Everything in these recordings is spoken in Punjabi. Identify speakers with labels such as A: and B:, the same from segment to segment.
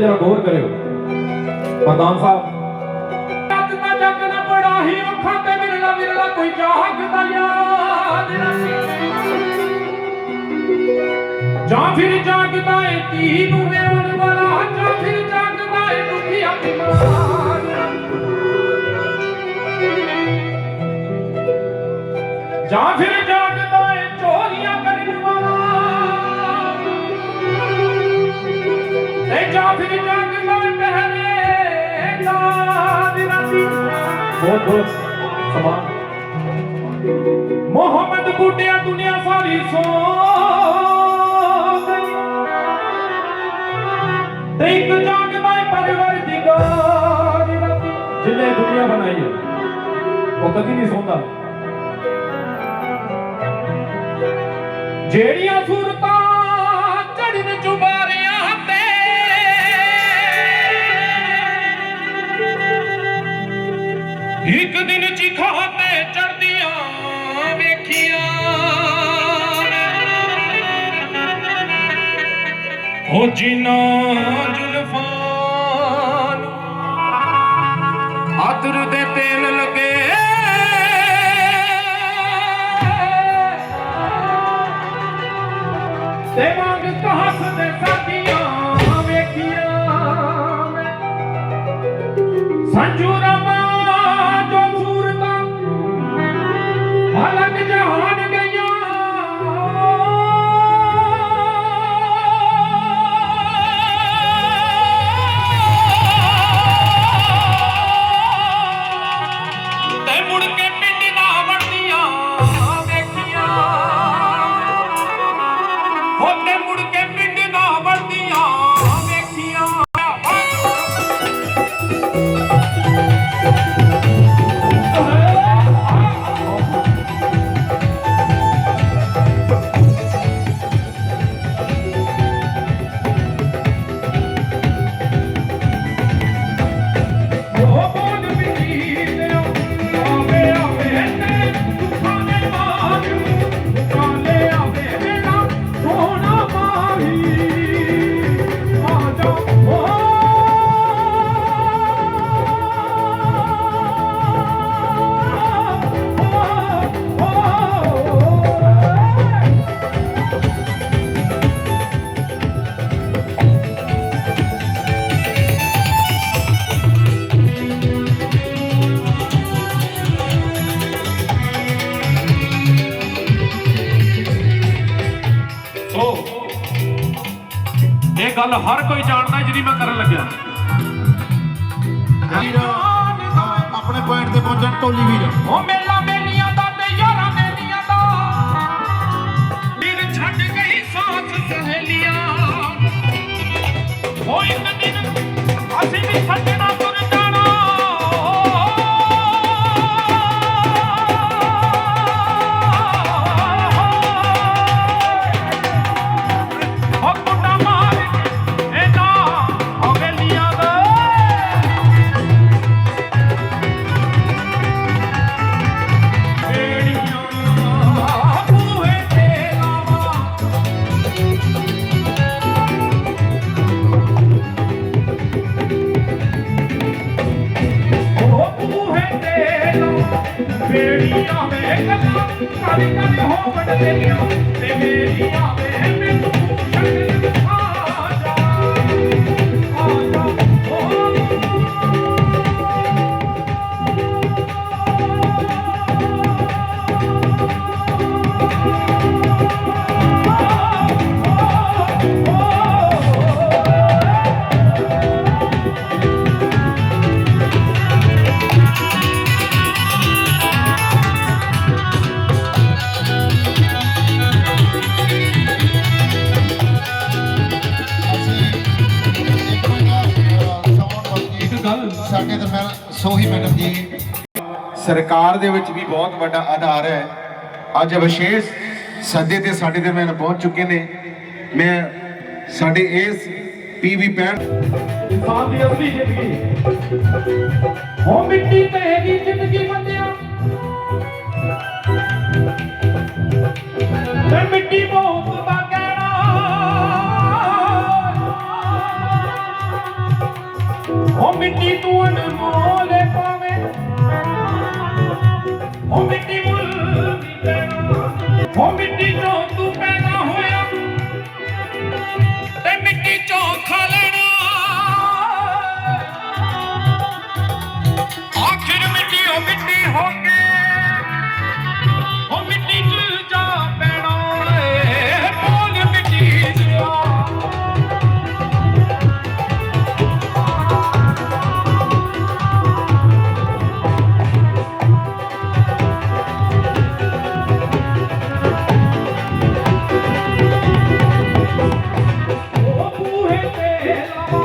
A: ਜਰਾ ਗੌਰ ਕਰਿਓ ਪ੍ਰਧਾਨ ਸਾਹਿਬ
B: ਜੱਗ ਦਾ ਜੱਗ ਨਾ ਬੜਾ ਹੀ ਅੱਖਾਂ ਤੇ ਵਿਰਲਾ ਵਿਰਲਾ ਕੋਈ ਜਾਗਦਾ ਯਾਦ ਜਾਂ ਫਿਰ ਜਾਗਦਾ ਏ ਧੀ ਨੂੰ ਵਿਆਹਣ ਵਾਲਾ ਜਾਂ ਫਿਰ ਜਾਗਦਾ ਏ ਦੁਖੀਆ ਬਿਮਾਰ ਜਾਂ ਫਿਰ ਤੇ ਜਾਂ ਫਿਰ ਜਾਗਦਾ ਏ ਪਹਿਰੇਦਾਰ ਰਾਤੀ
A: ਬਹੁਤ ਬਹੁਤ ਸਮਾਨ
B: ਮੁਹੰਮਦ ਬੁੱਢਿਆ ਦੁਨੀਆ ਸਾਰੀ ਸੋ ਗਈ ਤੇ ਇੱਕ ਜਾਗਦਾ ਏ ਪਰਵਰਦਿਗਾਰ ਰਾਤੀ
A: ਜਿੰਨੇ ਦੁਨੀਆ ਬਣਾਈ ਹੈ ਉਹ ਕਦੀ ਨਹੀਂ ਸੌਂਦਾ।
B: ਜਿਹੜੀਆਂ ਸੂਰਤਾਂ ਉਹ ਜਿਨਾ ਜ਼ੁਲਫਾਂ ਆਦਰ ਦੇ ਤੇਲ ਲੱਗੇ। ਤੇ ਵਾਂਗ ਕਹਸ ਦੇ ਸਾਡੀਆਂ ਵੇਖੀਆਂ ਮੈਂ। ਸੰਜੂ
A: ਗੱਲ ਹਰ ਕੋਈ ਜਾਣਦਾ ਜਿਹੜੀ ਮੈਂ ਕਰਨ ਲੱਗਿਆ।
C: ਵੀਰ ਆਪਣੇ ਪੁਆਇੰਟ ਤੇ ਪਹੁੰਚਣ ਢੋਲੀ ਵੀਰ
B: ਉਹ ਮੇਲਾ ਮੇਲੀਆਂ ਦਾ ਤੇ ਯਾਰਾਂ ਮੇਲੀਆਂ ਦਾ। ਦਿਨ ਛੱਡ ਗਈ ਸਾਥ ਸਹੇਲੀਆਂ। ਇੱਕ ਦਿਨ ਅਸੀਂ ਵੀ ਛੱਡਣਾ ਕਾਲੀ ਕਾਲੀ ਹੋ ਵੱਡਦੀਆਂ ਤੇ ਮੇਰੀਆਂ ਵੇ ਮੈਨੂੰ
C: ਸਰਕਾਰ ਦੇ ਵਿੱਚ ਵੀ ਬਹੁਤ ਵੱਡਾ ਆਧਾਰ ਹੈ। ਅੱਜ ਵਿਸ਼ੇਸ਼ ਸੱਦੇ ਤੇ ਸਾਡੇ ਦੇ ਦਰਮਿਆਨ ਪਹੁੰਚ ਚੁੱਕੇ ਨੇ। ਮੈਂ ਸਾਡੇ ਇਸ ਪੀਵੀ ਪੈਣ
B: ਇਨਸਾਨ ਦੀ ਅਸਲੀ ਜ਼ਿੰਦਗੀ। ਹੋ ਮਿੱਟੀ ਤੇਰੀ ਜ਼ਿੰਦਗੀ ਬੰਦਿਆ Ei,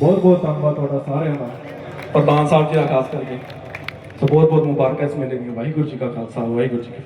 B: ਬਹੁਤ ਬਹੁਤ ਧੰਨਵਾਦ ਤੁਹਾਡਾ ਸਾਰਿਆਂ ਦਾ। ਪ੍ਰਧਾਨ ਸਾਹਿਬ ਜੀ ਦਾ ਖਾਸ ਕਰਕੇ। ਸੋ ਬਹੁਤ ਬਹੁਤ ਮੁਬਾਰਕਾਂ ਇਸ ਮੇਲੇ ਦੀ ਵਾਹਿਗੁਰੂ ਜੀ ਕਾ ਖਾਲਸਾ, ਵਾਹਿਗੁਰੂ ਜੀ ਕੀ